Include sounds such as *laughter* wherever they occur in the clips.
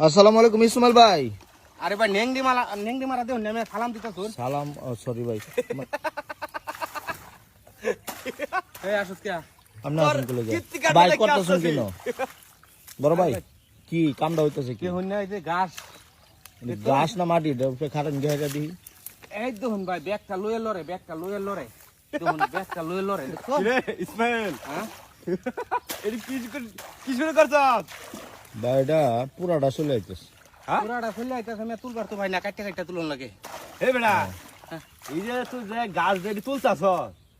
আসসালামু আলাইকুম ইসমাইল ভাই। আরে ভাই নেংডি মালা নেংডি মারা দেও নেমে সালাম দিতে তোর। সালাম সরি ভাই। *laughs* এই আসুস কে? আপনি আসুন চলে কাণ্ড ভাই করতেছেন কেন বড় ভাই কি কামটা হইতেছে কি? হইন না এই যে গাছ গাছ না মাটি উপরে খাটান গেহে দিই। এই দেখুন ভাই ব্যাগটা লয়ে লরে ব্যাগটা লয়ে লরে। দেখুন ব্যাগটা লয়ে লরে দেখো। ইসমাইল? হ্যাঁ? এটি কি কি শুরু করছ ভাই পুরাটা চলে আইতেছে। হ্যাঁ? পুরাটা আইতাছে আমি তুলবার তো ভাই না কাটতে কাটতে তুলন লাগে। হে বেটা এই যে তুই যে গাছ তুলতাছ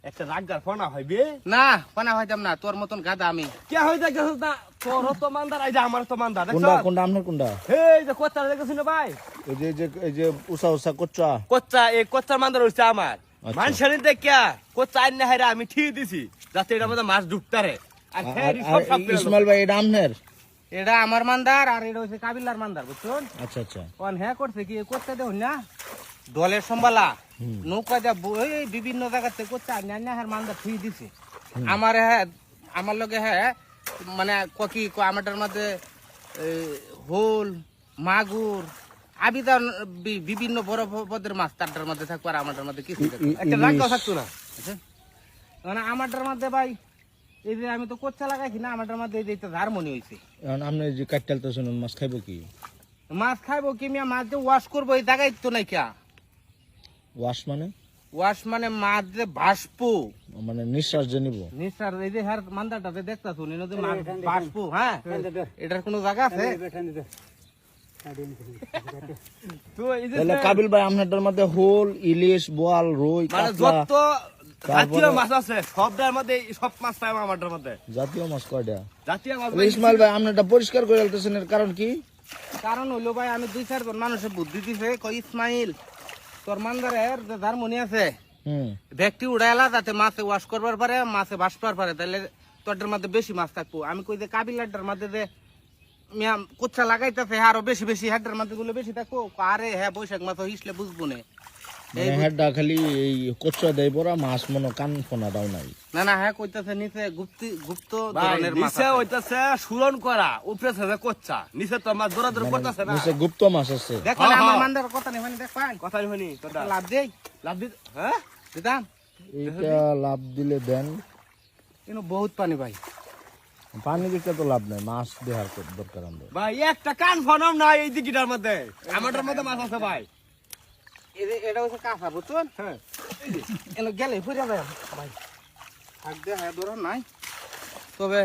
একটা রাগদার ফোনা হইবে? না পানা হইতাম না তোর মতন গাদা আমি। কে হই দেখছ না? তোর তো মান্দার যে আমার তো মান্দার দেখছ কোনটা কোনটা আপনার কোনটা? এই যে কোচ্চা দেখছ না ভাই? এই যে যে এই যে উষা উষা করছা কোচ্চা এই কোচ্চার মান্দার হইছে আমার। আচ্ছা। মানুষের দেখিয়া কোচ্চা আইন না হাইরা আমি ঠিক দিছি যাতে এটা মধ্যে মাছ ডুবতারে। আর হ্যাঁ ইসমাইল ভাই এটা আপনার? এটা আমার মান্দার আর এটা হচ্ছে কাবিলার মান্দার বুঝছেন আচ্ছা আচ্ছা কোন হ্যাঁ করছে কি করতে দেখুন না দলের সম্বালা। নৌকা যা এই বিভিন্ন জায়গাতে করছে আর ন্যান্য হ্যাঁ মান্দা ফ্রি দিছে আমার হ্যাঁ আমার লগে হ্যাঁ মানে ককি আমাটার মধ্যে হোল মাগুর আবিদার বিভিন্ন বড় পদের মাছ তারটার মধ্যে থাকব আর আমাটার মধ্যে কিছু থাকবে না। একটা ইলিশ। থাকতো না বুঝছেন? মানে আমাটার মধ্যে ভাই এই যে আমি তো কোচ্চা লাগাইছি না আমাটার মধ্যে এই যে এটা হারমোনি হয়েছে এখন আপনি যে তো শুনুন মাছ খাইব কি? মাছ খাইবো কি মিয়া? মাছ যে ওয়াশ করব এই জায়গায় তো নাই কা। ওয়াশ মানে? ওয়াশ মানে মাছ যে মানে নিঃশ্বাস যে নিব। নিশ্চার এই যে হার মান্দাটা যে দেখতা শুনি মাছ ভাসবো হ্যাঁ? এটার কোনো জায়গা আছে? তো এই যে কাবিল ভাই আপনারটার মধ্যে হোল ইলিশ বোয়াল রুই মানে কাতলা যত জাতীয় মাছ আছে সবটার মধ্যে সব মাছ পাই আমাদের মধ্যে। জাতীয় মাছ কয়টা? জাতীয় মাছ ইসমাইল ভাই আপনারটা পরিষ্কার করে ফেলতেছেন এর কারণ কি? কারণ হইল ভাই আমি দুই চারজন মানুষের বুদ্ধি দিছে কই ইসমাইল তোর মান্দারের যে যার আছে ব্যক্তি উড়াইলা যাতে মাছে ওয়াশ করবার পারে মাছে ভাসবার পারে তাহলে তোরটার মধ্যে বেশি মাছ থাকব। আমি কই যে কাবিলাটার মধ্যে যে মিয়া কুচ্ছা লাগাইতেছে আরও বেশি বেশি হাড্ডার মধ্যে গুলো বেশি থাকব আরে হ্যাঁ বৈশাখ মাছ হিসলে বুঝব না। খালি এই কচ্চা দেয় বড়া মাছ মনে কান ফোনা দাও নাই। না না হ্যাঁ কইতাছে নিচে গুপ্তি গুপ্ত ধরনের মাছ নিচে আছে। হইতাছে সুরন করা উপরে থেকে কোচ্চা। নিচে তো মাছ দৌড়া দৌড় করতেছে না। নিচে গুপ্ত মাছ আছে। দেখ হ্যাঁ, আমার হ্যাঁ। কথা নেই মানে দেখ তোটা লাভ দেই। লাভ দি হ্যাঁ? দিতাম। এইটা লাভ দিলে দেন। কিন্তু বহুত পানি ভাই। পানি দিতে তো লাভ নাই মাছ দেওয়ার দরকার আমাদের। ভাই একটা কান ফনম নাই এই দিকিটার মধ্যে। আমাদের মধ্যে মাছ আছে ভাই। এটা হচ্ছে কাঁচা বুঝছেন হ্যাঁ। গেলে ফুরে যায়। ভাই থাক হ্যাঁ ধরো নাই। তবে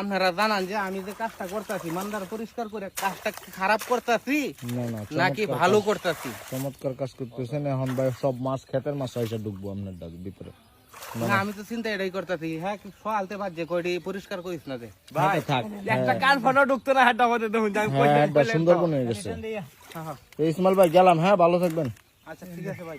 আপনারা জানান যে আমি যে কাজটা করতেছি মান্দার পরিষ্কার করে কাজটা খারাপ করতেছি? না না নাকি ভালো করতেছি? চমৎকার কাজ করতেছেন। এখন ভাই সব মাছ ক্ষেতের মাছ এসে ঢুকবো আপনার ডাক ভিতরে। না আমি তো চিন্তা এটাই করতেছি। হ্যাঁ সকালতে বাজে কয়টি পরিষ্কার করিস না দে ভাই একটা কান ফনো ঢুকতো না দেখুন হ্যাঁ এটা সুন্দরবন হয়ে গেছে। হ্যাঁ, হ্যাঁ। ইসমাইল ভাই গেলাম হ্যাঁ ভালো থাকবেন। আচ্ছা ঠিক আছে ভাই।